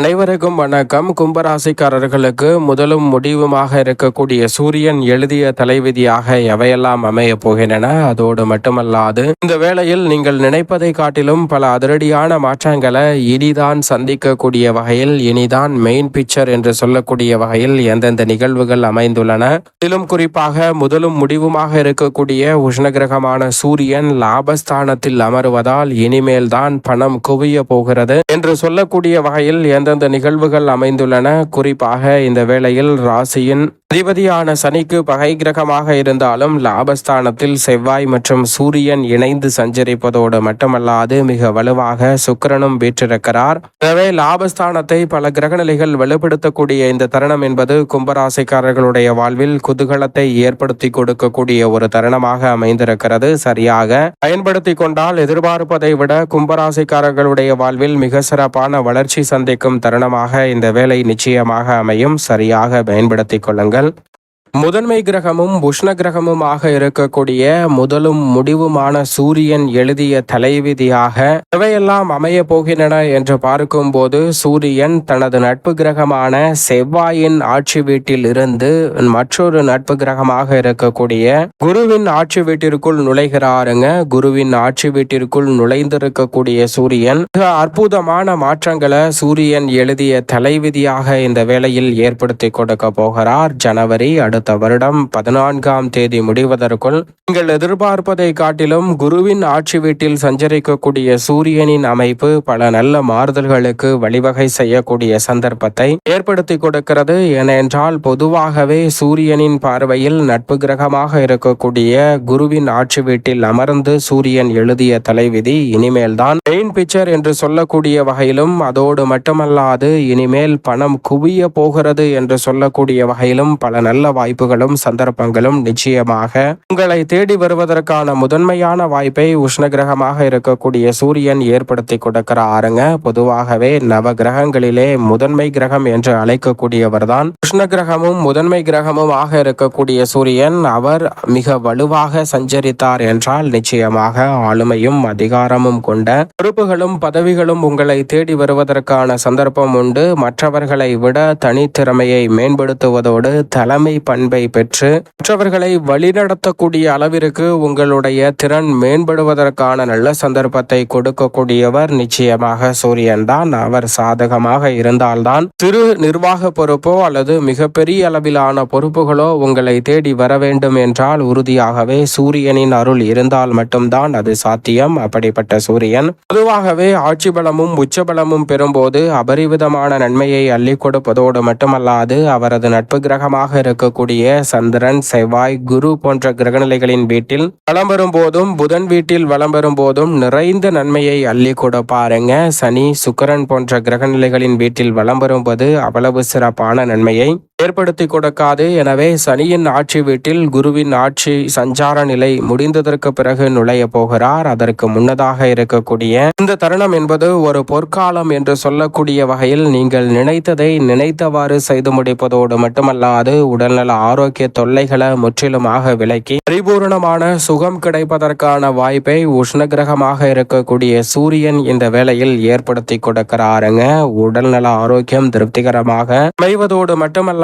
அனைவருக்கும் வணக்கம். கும்பராசிக்காரர்களுக்கு முதலும் முடிவுமாக இருக்கக்கூடிய சூரியன் எழுதிய தலைவிதியாக எவையெல்லாம் அமைய போகின்றன அதோடு மட்டுமல்லாது இந்த வேளையில் நீங்கள் நினைப்பதை காட்டிலும் பல அதிரடியான மாற்றங்களை இனிதான் சந்திக்கக்கூடிய வகையில் இனிதான் மெயின் பிக்சர் என்று சொல்லக்கூடிய வகையில் எந்தெந்த நிகழ்வுகள் அமைந்துள்ளன. இதிலும் குறிப்பாக முதலும் முடிவுமாக இருக்கக்கூடிய உஷ்ணகிரகமான சூரியன் லாபஸ்தானத்தில் அமருவதால் இனிமேல் தான் பணம் குவிய போகிறது. என்று சொல்லக்கூடிய வகையில் எந்தெந்த நிகழ்வுகள் அமைந்துள்ளன. குறிப்பாக இந்த வேளையில் ராசியின் அதிபதியான சனிக்கு பகை கிரகமாக இருந்தாலும் லாபஸ்தானத்தில் செவ்வாய் மற்றும் சூரியன் இணைந்து சஞ்சரிப்பதோடு மட்டுமல்லாது மிக வலுவாக சுக்கிரனும் வீற்றிருக்கிறார். எனவே லாபஸ்தானத்தை பல கிரகநிலைகள் வலுப்படுத்தக்கூடிய இந்த தருணம் என்பது கும்பராசிக்காரர்களுடைய வாழ்வில் குதூகலத்தை ஏற்படுத்தி கொடுக்கக்கூடிய ஒரு தருணமாக அமைந்திருக்கிறது. சரியாக பயன்படுத்தி கொண்டால் எதிர்பார்ப்பதை விட கும்பராசிக்காரர்களுடைய வாழ்வில் மிக சிறப்பான வளர்ச்சி சந்திக்கும் தருணமாக இந்த வேலை நிச்சயமாக அமையும். சரியாக பயன்படுத்திக் கொள்ளுங்கள். bakın. முதன்மை கிரகமும் உஷ்ண கிரகமுமாக இருக்கக்கூடிய முதலும் முடிவுமான சூரியன் எழுதிய தலைவிதியாக இவையெல்லாம் அமைய போகின்றன என்று பார்க்கும்போது சூரியன் தனது நட்பு கிரகமான செவ்வாயின் ஆட்சி வீட்டில் இருந்து மற்றொரு நட்பு கிரகமாக இருக்கக்கூடிய குருவின் ஆட்சி வீட்டிற்குள் நுழைகிறாருங்க. குருவின் ஆட்சி வீட்டிற்குள் நுழைந்திருக்கக்கூடிய சூரியன் மிக அற்புதமான மாற்றங்களை சூரியன் எழுதிய தலைவிதியாக இந்த வேளையில் ஏற்படுத்தி கொடுக்க போகிறார். ஜனவரி அடுத்த வருடம் பதினான்காம் தேதி முடிவதற்குள் நீங்கள் எதிர்பார்ப்பதை காட்டிலும் குருவின் ஆட்சி வீட்டில் சஞ்சரிக்கக்கூடிய சூரியனின் அமைப்பு பல நல்ல மாறுதல்களுக்கு வழிவகை செய்யக்கூடிய சந்தர்ப்பத்தை ஏற்படுத்தி கொடுக்கிறது. ஏனென்றால் பொதுவாகவே சூரியனின் பார்வையில் நட்பு கிரகமாக இருக்கக்கூடிய குருவின் ஆட்சி வீட்டில் அமர்ந்து சூரியன் எழுதிய தலைவிதி இனிமேல் தான் மெயின் பிக்சர் என்று சொல்லக்கூடிய வகையிலும் அதோடு மட்டுமல்லாது இனிமேல் பணம் குவிய போகிறது என்று சொல்லக்கூடிய வகையிலும் பல நல்ல வாய்ப்புகளும் சந்தர்ப்பங்களும் நிச்சயமாக உங்களை தேடி வருவதற்கான முதன்மையான வாய்ப்பை உஷ்ண கிரகமாக இருக்கக்கூடிய சூரியன் ஏற்படுத்தி கொடுக்கிறாருங்க. பொதுவாகவே நவ கிரகங்களிலே முதன்மை கிரகம் என்று அழைக்கக்கூடியவர்தான். உஷ்ண கிரகமும் முதன்மை கிரகமும் ஆக இருக்கக்கூடிய சூரியன் அவர் மிக வலுவாக சஞ்சரித்தார் என்றால் நிச்சயமாக ஆளுமையும் அதிகாரமும் கொண்ட பொறுப்புகளும் பதவிகளும் உங்களை தேடி வருவதற்கான சந்தர்ப்பம் உண்டு. மற்றவர்களை விட தனித்திறமையை மேம்படுத்துவதோடு தலைமை பண்பை பெற்று மற்றவர்களை வழிநடத்தக்கூடிய அளவிற்கு உங்களுடைய திறன் மேம்படுவதற்கான நல்ல சந்தர்ப்பத்தை கொடுக்கக்கூடியவர் நிச்சயமாக சூரியன் தான். அவர் சாதகமாக இருந்தால்தான் சிறு நிர்வாக பொறுப்போ அல்லது மிகப்பெரிய அளவிலான பொறுப்புகளோ உங்களை தேடி வர வேண்டும் என்றால் உறுதியாகவே சூரியனின் அருள் இருந்தால் மட்டும்தான் அது சாத்தியம். அப்படிப்பட்ட சூரியன் பொதுவாகவே ஆட்சி பலமும் உச்சபலமும் பெறும்போது அபரிவிதமான நன்மையை அள்ளி கொடுப்பதோடு மட்டுமல்லாது அவரது நட்பு கிரகமாக இருக்கக்கூடிய சந்திரன் செவ்வாய் குரு போன்ற கிரகநிலைகளின் வீட்டில் வளம் வரும் போதும் புதன் வீட்டில் வளம் வரும் போதும் நிறைந்த நன்மையை அள்ளி பாருங்க. சனி சுக்கரன் போன்ற கிரகநிலைகளின் வீட்டில் வளம் வரும்போது அவ்வளவு சிறப்பான நன்மையை ஏற்படுத்தி கொடுக்காது. எனவே சனியின் ஆட்சி வீட்டில் குருவின் ஆட்சி சஞ்சார நிலை முடிந்ததற்கு பிறகு நுழைய போகிறார். அதற்கு முன்னதாக இருக்கக்கூடிய இந்த தருணம் என்பது ஒரு பொற்காலம் என்று சொல்லக்கூடிய வகையில் நீங்கள் நினைத்ததை நினைத்தவாறு செய்து முடிப்பதோடு மட்டுமல்லாது உடல்நல ஆரோக்கிய தொல்லைகளை முற்றிலுமாக விலக்கி பரிபூர்ணமான சுகம் கிடைப்பதற்கான வாய்ப்பை உஷ்ண கிரகமாக இருக்கக்கூடிய சூரியன் இந்த வேளையில் ஏற்படுத்தி கொடுக்கிறாருங்க. உடல்நல ஆரோக்கியம் திருப்திகரமாக அமைவதோடு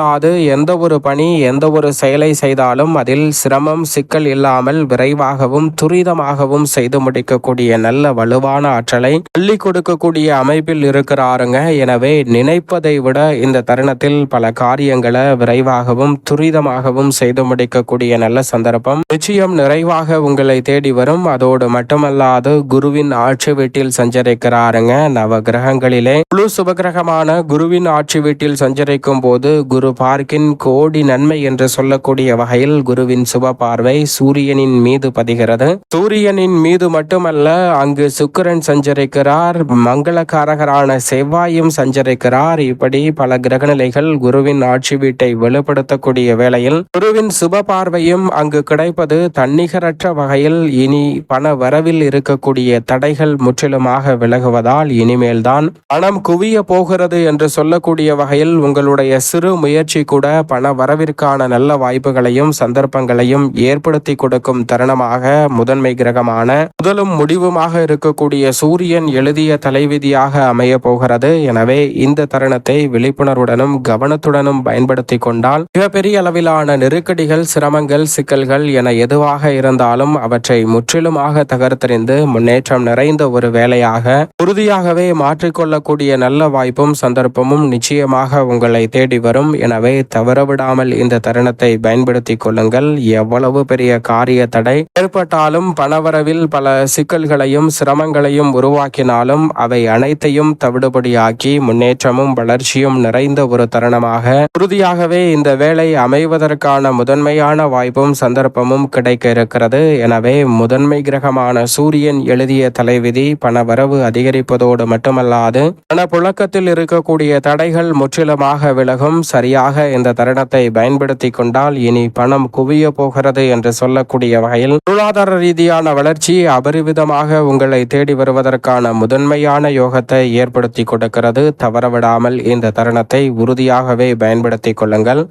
மட்டுமல்லாது எந்த ஒரு பணி எந்த ஒரு செயலை செய்தாலும் அதில் சிரமம் சிக்கல் இல்லாமல் விரைவாகவும் துரிதமாகவும் செய்து முடிக்கக்கூடிய நல்ல வலுவான ஆற்றலை அள்ளி கொடுக்கக்கூடிய அமைப்பில் இருக்கிறாருங்க. எனவே நினைப்பதை விட இந்த தருணத்தில் பல காரியங்களை விரைவாகவும் துரிதமாகவும் செய்து முடிக்கக்கூடிய நல்ல சந்தர்ப்பம் நிச்சயம் நிறைவாக உங்களை தேடி வரும். அதோடு மட்டுமல்லாது குருவின் ஆட்சி வீட்டில் சஞ்சரிக்கிறாருங்க. நவ கிரகங்களிலே குழு சுபகிரகமான குருவின் ஆட்சி வீட்டில் சஞ்சரிக்கும் போது குரு பார்க்கின் கோடி நன்மை என்று சொல்லக்கூடிய வகையில் குருவின் சுப பார்வை சூரியனின் மீது பதிகிறது. சூரியனின் மீது மட்டுமல்ல அங்கு சுக்கிரன் சஞ்சரிக்கிறார் மங்களகாரகரான செவ்வாயும் சஞ்சரிக்கிறார். இப்படி பல கிரகநிலைகள் குருவின் ஆட்சி வீட்டை வெளிப்படுத்தக்கூடிய வேளையில் குருவின் சுப பார்வையும் அங்கு கிடைப்பது தன்னிகரற்ற வகையில் இனி பண வரவில் இருக்கக்கூடிய தடைகள் முற்றிலுமாக விலகுவதால் இனிமேல்தான் பணம் குவிய போகிறது என்று சொல்லக்கூடிய வகையில் உங்களுடைய சிறு முயற்சி கூட பண வரவிற்கான நல்ல வாய்ப்புகளையும் சந்தர்ப்பங்களையும் ஏற்படுத்தி கொடுக்கும் தருணமாக முதன்மை கிரகமான முதலும் முடிவுமாக இருக்கக்கூடிய சூரியன் எழுதிய தலைவிதியாக அமைய போகிறது. எனவே இந்த தருணத்தை விழிப்புணர்வுடனும் கவனத்துடனும் பயன்படுத்தி கொண்டால் மிகப்பெரிய அளவிலான நெருக்கடிகள் சிரமங்கள் சிக்கல்கள் என எதுவாக இருந்தாலும் அவற்றை முற்றிலுமாக தகர்த்தறிந்து முன்னேற்றம் நிறைந்த ஒரு வேலையாக உறுதியாகவே மாற்றிக்கொள்ளக்கூடிய நல்ல வாய்ப்பும் சந்தர்ப்பமும் நிச்சயமாக உங்களை தேடி வரும். எனவே தவறவிடாமல் இந்த தருணத்தை பயன்படுத்திக் கொள்ளுங்கள். எவ்வளவு பெரிய காரிய தடை. ஏற்பட்டாலும் பணவரவில் பல சிக்கல்களையும் சிரமங்களையும் உருவாக்கினாலும் அவை அனைத்தையும் தவிடுபடியாக்கி முன்னேற்றமும் வளர்ச்சியும் நிறைந்த ஒரு தருணமாக. உறுதியாகவே இந்த வேலை அமைவதற்கான முதன்மையான வாய்ப்பும் சந்தர்ப்பமும் கிடைக்க இருக்கிறது. எனவே முதன்மை கிரகமான சூரியன் எழுதிய தலைவிதி பணவரவு அதிகரிப்பதோடு மட்டுமல்லாது பணப்புழக்கத்தில் இருக்கக்கூடிய தடைகள் முற்றிலுமாக விலகும். சரியாக இந்த தருணத்தை பயன்படுத்தி கொண்டால் இனி பணம் குவிய போகிறது என்று சொல்லக்கூடிய வகையில் பொருளாதார ரீதியான வளர்ச்சி அபரிவிதமாக உங்களை தேடி வருவதற்கான முதன்மையான யோகத்தை ஏற்படுத்தி கொடுக்கிறது. தவறவிடாமல் இந்த தருணத்தை உறுதியாகவே பயன்படுத்திக் கொள்ளுங்கள்.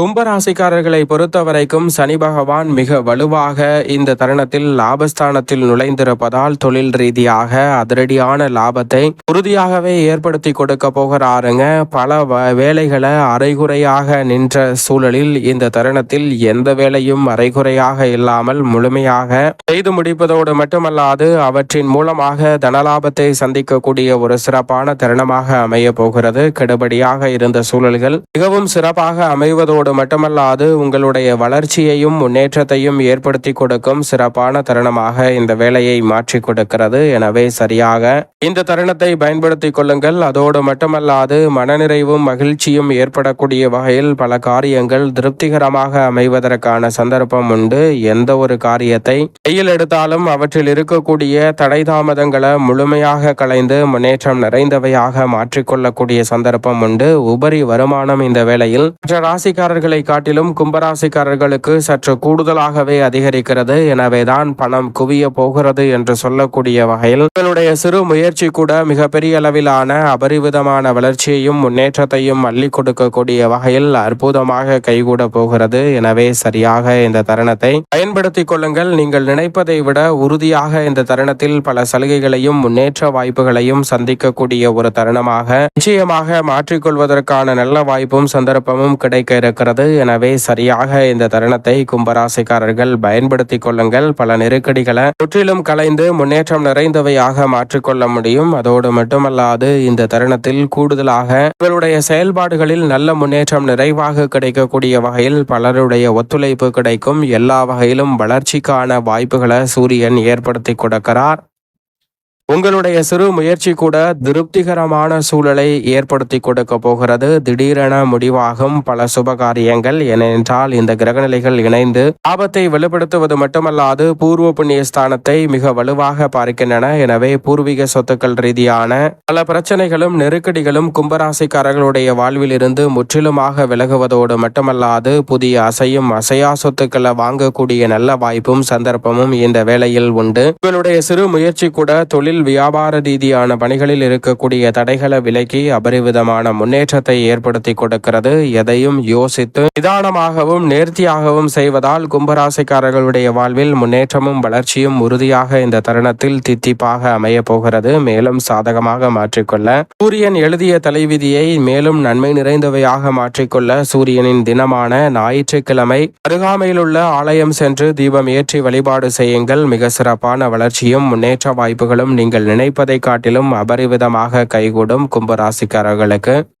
கும்பராசிக்காரர்களை பொறுத்தவரைக்கும் சனி பகவான் மிக வலுவாக இந்த தருணத்தில் லாபஸ்தானத்தில் நுழைந்திருப்பதால் தொழில் ரீதியாக அதிரடியான லாபத்தை உறுதியாகவே ஏற்படுத்தி கொடுக்க போகிறாருங்க. பல வ- வேலைகளை அரைகுறையாக நின்ற சூழலில் இந்த தருணத்தில் எந்த வேலையும் அரைகுறையாக இல்லாமல் முழுமையாக செய்து முடிப்பதோடு மட்டுமல்லாது அவற்றின் மூலமாக தனலாபத்தை சந்திக்கக்கூடிய ஒரு சிறப்பான தருணமாக அமைய போகிறது. கெடுபடியாக இருந்த சூழல்கள் மிகவும் சிறப்பாக அமைவதோடு மட்டுமல்லாது உங்களுடைய வளர்ச்சியையும் முன்னேற்றத்தையும் ஏற்படுத்தி கொடுக்கும் சிறப்பான தருணமாக இந்த வேலையை மாற்றி கொடுக்கிறது. எனவே சரியாக இந்த தருணத்தை பயன்படுத்திக் கொள்ளுங்கள். அதோடு மட்டுமல்லாது மனநிறைவும் மகிழ்ச்சியும் ஏற்படக்கூடிய வகையில் பல காரியங்கள் திருப்திகரமாக அமைவதற்கான சந்தர்ப்பம் உண்டு. எந்த ஒரு காரியத்தை கையில் எடுத்தாலும் அவற்றில் இருக்கக்கூடிய தடை தாமதங்களை முழுமையாக கலைந்து முன்னேற்றம் நிறைந்தவையாக மாற்றிக்கொள்ளக்கூடிய சந்தர்ப்பம் உண்டு. உபரி வருமானம் இந்த வேளையில் மற்ற ராசிக்காரர்கள் காட்டிலும் கும்பராசிக்காரர்களுக்கு சற்று கூடுதலாகவே அதிகரிக்கிறது. எனவேதான் பணம் குவிய போகிறது என்று சொல்லக்கூடிய வகையில் உங்களுடைய சிறு முயற்சி கூட மிகப்பெரிய அளவிலான அபரிவிதமான வளர்ச்சியையும் முன்னேற்றத்தையும் அள்ளி கொடுக்கக்கூடிய வகையில் அற்புதமாக கைகூட போகிறது. எனவே சரியாக இந்த தருணத்தை பயன்படுத்திக் கொள்ளுங்கள். நீங்கள் நினைப்பதை விட உறுதியாக இந்த தருணத்தில் பல சலுகைகளையும் முன்னேற்ற வாய்ப்புகளையும் சந்திக்கக்கூடிய ஒரு தருணமாக நிச்சயமாக மாற்றிக்கொள்வதற்கான நல்ல வாய்ப்பும் சந்தர்ப்பமும் கிடைக்க இருக்கிறது. எனவே சரியாக இந்த தருணத்தை கும்பராசிக்காரர்கள் பயன்படுத்தி கொள்ளுங்கள். பல நெருக்கடிகளை முற்றிலும் கலைந்து முன்னேற்றம் நிறைந்தவையாக மாற்றிக்கொள்ள முடியும். அதோடு மட்டுமல்லாது இந்த தருணத்தில் கூடுதலாக உங்களுடைய செயல்பாடுகளில் நல்ல முன்னேற்றம் நிறைவாக கிடைக்கக்கூடிய வகையில் பலருடைய ஒத்துழைப்பு கிடைக்கும். எல்லா வகையிலும் வளர்ச்சிக்கான வாய்ப்புகளை சூரியன் ஏற்படுத்தி கொடுக்கிறார். உங்களுடைய சிறு முயற்சி கூட திருப்திகரமான சூழலை ஏற்படுத்தி கொடுக்க போகிறது. திடீரென முடிவாகும் பல சுபகாரியங்கள். ஏனென்றால் இந்த கிரகநிலைகள் இணைந்து ஆபத்தை வெளிப்படுத்துவது மட்டுமல்லாது பூர்வ புண்ணிய ஸ்தானத்தை மிக வலுவாக பார்க்கின்றன. எனவே பூர்வீக சொத்துக்கள் ரீதியான பல பிரச்சனைகளும் நெருக்கடிகளும் கும்பராசிக்காரர்களுடைய வாழ்வில் இருந்து முற்றிலுமாக விலகுவதோடு மட்டுமல்லாது புதிய அசையும் அசையா சொத்துக்களை வாங்கக்கூடிய நல்ல வாய்ப்பும் சந்தர்ப்பமும் இந்த வேளையில் உண்டு. உங்களுடைய சிறு முயற்சி கூட தொழில் வியாபார ரீதியான பணிகளில் இருக்கக்கூடிய தடைகளை விலக்கி அபரிவிதமான முன்னேற்றத்தை ஏற்படுத்தி கொடுக்கிறது. எதையும் யோசித்து நிதானமாகவும் நேர்த்தியாகவும் செய்வதால் கும்பராசிக்காரர்களுடைய வாழ்வில் முன்னேற்றமும் வளர்ச்சியும் உறுதியாக இந்த தருணத்தில் தித்திப்பாக அமைய போகிறது. மேலும் சாதகமாக மாற்றிக்கொள்ள சூரியன் எழுதிய தலைவிதியை மேலும் நன்மை நிறைந்தவையாக மாற்றிக்கொள்ள சூரியனின் தினமான ஞாயிற்றுக்கிழமை அருகாமையில் உள்ள ஆலயம் சென்று தீபம் ஏற்றி வழிபாடு செய்யுங்கள். மிக சிறப்பான வளர்ச்சியும் முன்னேற்ற வாய்ப்புகளும் நீங்கள் நினைப்பதை காட்டிலும் அபரிவிதமாக கைகூடும் கும்பராசிக்காரர்களுக்கு.